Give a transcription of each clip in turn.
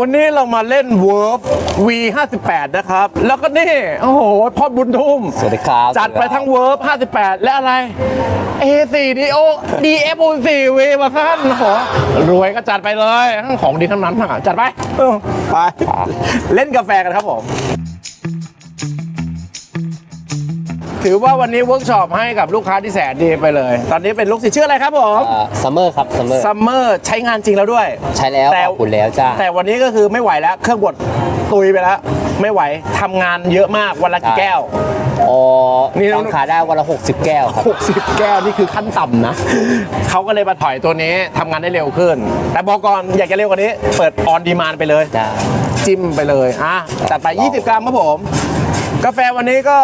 วันนี้เรามาเล่น w o r f V 58 นะครับ แล้วก็นี่ โอ้โหพ่อบุญทุ่ม สวัสดีครับจัดไปทั้ง w o r f 58 และอะไร A4 DO DF 4 V มาสั้นโอ้โหรวยก็จัดไปเลย ของดีทั้งนั้นอะจัดไปเออไป เล่นกาแฟกันครับผม ถือว่าวันนี้เวิร์กช็อปให้กับลูกค้าที่แสนดีไปเลย ตอนนี้เป็นลูกศิษย์ชื่ออะไรครับผมซัมเมอร์ครับซัมเมอร์ซัมเมอร์ใช้งานจริงแล้วด้วย ใช้แล้วแต่ขอบคุณแล้วจ้าแต่วันนี้ก็คือไม่ไหวแล้ว เครื่องบดตุยไปแล้ว ไม่ไหวทำงานเยอะมากวันละกี่ใช่แก้วอ๋อนี่ต้องขายได้วันละ 60 แก้วครับ 60 แก้ว นี่คือขั้นต่ำนะ เขาก็เลยมาถอยตัวนี้ทำงานได้เร็วขึ้น แต่บอกก่อนอยากจะเร็วกว่านี้ เปิดออนดีมานไปเลยจ้าจิ้มไปเลยอะจัดไป 20 กรัมครับผม กาแฟวันนี้ก็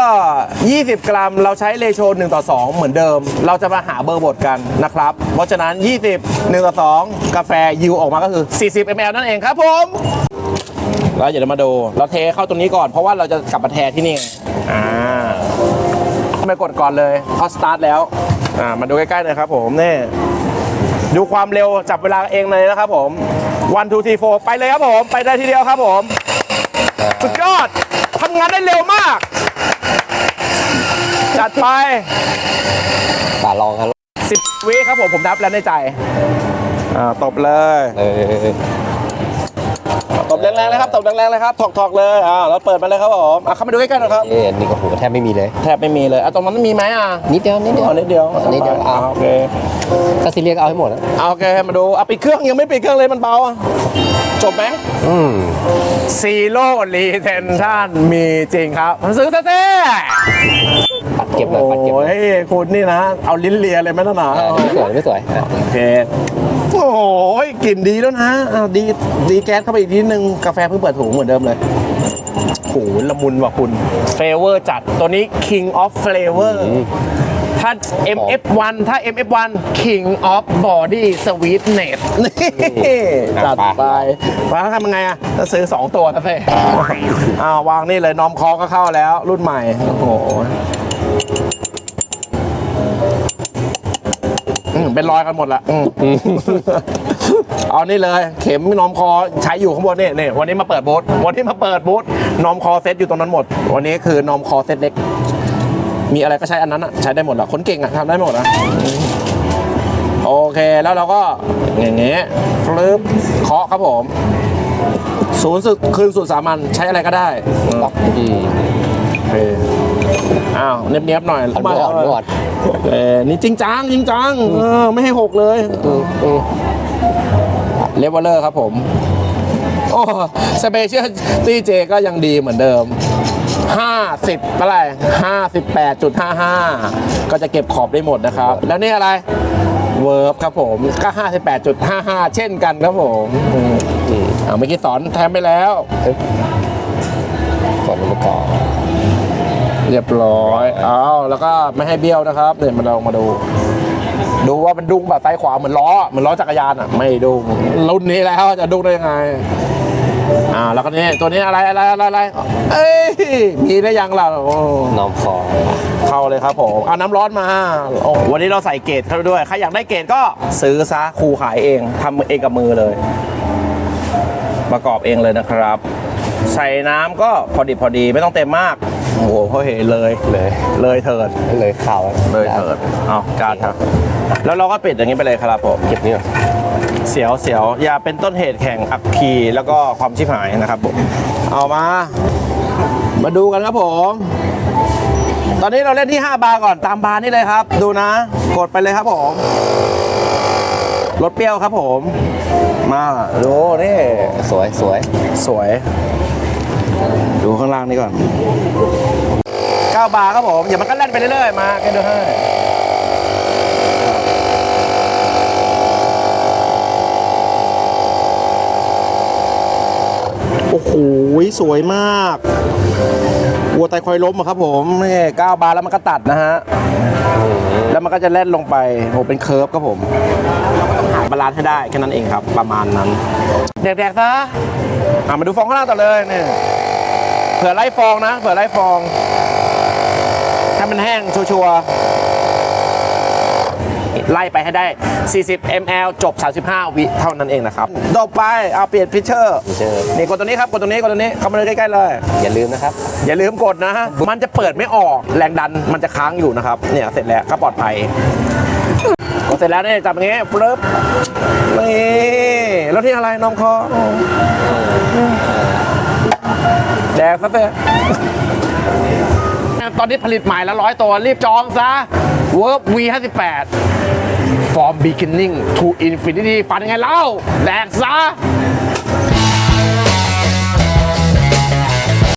20 กรัม เราใช้เลโช1ต่อ 2 เหมือนเดิม เราจะมาหาเบอร์บดกันนะครับ เพราะฉะนั้น 20 1ต่อ 2 กาแฟยิวออกมาก็คือ 40 ml นั่นเองครับผมแล้วเดี๋ยวเรามาดู เราเทเข้าตรงนี้ก่อน เพราะว่าเราจะกลับมาแทที่นี่ไงอ่าไม่กดก่อนเลยเขาสตาร์ทแล้วอ่ามาดูใกล้ๆหน่อยครับผมนี่ดูความเร็วจับเวลาเองเลยนะครับผม one two three four ไปเลยครับผม ไปได้ทีเดียวครับผม สุดยอด ทำงานได้เร็วมาก จัดไปป่าลองครับ10วิครับผมผมนับแล้วในใจ อ่าตบเลยเออตบแรงๆเลยครับตบแรงๆเลยครับถอกๆเลยอ่าแล้วเปิดมาเลยครับผมอะเข้ามาดูใกล้ๆหน่อยครับ เอ๊ะนี่ก็โหแทบไม่มีเลย แทบไม่มีเลยอะตรงนั้นมีไหมอะนิดเดียวนิดเดียว อ๋อนิดเดียวนิดเดียว อ่าเอาโอเค ถ้าซีเรียสเอาให้หมดนะเอาโอเคมาดูอะปิดเครื่องยังไม่ปิดเครื่องเลยมันเบาอะ จบไหมอืมซีโร่รีเทนชั่นมีจริงครับซื้อซะเซ่ปัดเก็บหน่อยโอ้ปัดเก็บหน่อยยคุณนี่นะ เอาลิ้นเลียเลยไหมนะหนาเออไม่สวยไม่สวยอะโอเค โอ้ยกลิ่นดีแล้วนะอ้าวดีดีแก๊สเข้าไปอีกนิดนึง กาแฟเพิ่งเปิดถุงเหมือนเดิมเลยโหละมุนว่ะคุณเฟเวอร์จัดตัวนี้ King of Flavor ถ้า MF1 ถ้า MF1 King of Body Sweetness นี่จัดไปว่าทำยังไงอะจะซื้อ 2 ตัวนะเพ่อ้าววางนี่เลยนอมคอก็เข้าแล้ว รุ่นใหม่ โอ้โหอืมเป็นรอยกันหมดละอืมเอานี่เลย เข็มนอมคอใช้อยู่ข้างบนนี่นี่วันนี้มาเปิดบูธวันนี้มาเปิดบูธนอมคอเซตอยู่ตรงนั้นหมด วันนี้คือนอมคอเซตเล็ก มีอะไรก็ใช้อันนั้นอะใช้ได้หมดหรอคนเก่งอะทำได้หมดอะโอเคแล้วเราก็อย่างเงี้ยฟลึบเคาะครับผม ศูนย์สึกคืนสูตรสามัญใช้อะไรก็ได้อืมอืมโอเคอ้าวเนียบๆหน่อยอ่อนไม่อ่อนไม่อ่อนเออนี่จริงจังจริงจังเออไม่ให้หกเลยเลเวลเลอร์ครับผมโอ้สเปเชียลตีเจก็ยังดีเหมือนเดิม 50อะไร58.55 ก็จะเก็บขอบได้หมดนะครับ แล้วนี่อะไรเวิร์บครับผมก็ 58.55 เช่นกันครับผมอืมอืมอ่าเมื่อกี้สอนแทมไปแล้วก่อนมาก่อนเรียบร้อยอ้าวแล้วก็ไม่ให้เบี้ยวนะครับเดี๋ยวมาลองมาดู ดูว่ามันดุ้งแบบซ้ายขวาเหมือนล้อเหมือนล้อจักรยานอะ ไม่ดุ้งรุ่นนี้แล้วจะดุ้งได้ยังไง อ่าแล้วก็นี่ตัวนี้อะไรอะไรอะไรอะไรเอ้ยมีได้ยังเราโอ้น้อมคอเข้าเลยครับผมเอาน้ำร้อนมาโอ้วันนี้เราใส่เกรดเข้าไปด้วยใครอยากได้เกรดก็ซื้อซะครูขายเองทำเองกับมือเลย ประกอบเองเลยนะครับ ใส่น้ำก็พอดีพอดีไม่ต้องเต็มมากโอ้โหเขาเห็นเลยเลยเลยเถิดเลยข่าวเลยเถิดเอาการครับ แล้วเราก็ปิดอย่างนี้ไปเลยครับผม เก็บนี่ก่อน เสียวเสียวอย่าเป็นต้นเหตุแข่งอักคีแล้วก็ความชิบหายนะครับผมเอามา มาดูกันครับผม ตอนนี้เราเล่นที่ 5 บาร์ก่อนตามบาร์นี่เลยครับ ดูนะ กดไปเลยครับผมรสเปรี้ยวครับผม มาดูนี่สวยสวยสวย ดูข้างล่างนี่ก่อน 9 บาร์ครับผม อย่ามันก็เล่นไปเรื่อยๆมาแกดูให้ โอ้โหสวยมากวัวไตคอยล้มอะครับผมนี่9บาร์แล้วมันก็ตัดนะฮะ แล้วมันก็จะเล่นลงไปโอ้เป็นเคิร์ฟครับผมเราก็ต้องหาบาลานซ์ให้ได้แค่นั้นเองครับ ประมาณนั้นแดกๆซะอะมาดูฟองข้างล่างต่อเลยนี่เผื่อไล่ฟองนะ เผื่อไล่ฟอง ให้มันแห้งชัวร์ๆ ไล่ไปให้ได้ 40 ml จบ 35 วิเท่านั้นเองนะครับต่อไปเอาเปลี่ยนพิเชอร์เจอนี่กดตัวนี้ครับกดตัวนี้กดตัวนี้เข้ามาเลยใกล้ๆเลย อย่าลืมนะครับ อย่าลืมกดนะฮะมันจะเปิดไม่ออกแรงดันมันจะค้างอยู่นะครับเนี่ยเสร็จแล้วก็ปลอดภัยกดเสร็จแล้วเนี่ยจับอย่างงี้ปึ๊บนี่แล้วที่อะไรน้องคอแดกซะเถอะตอนนี้ผลิตใหม่ละร้อยตัวรีบจองซะ w o r b V58 From beginning to infinity ฟันยังไงเล่าแหลกซะ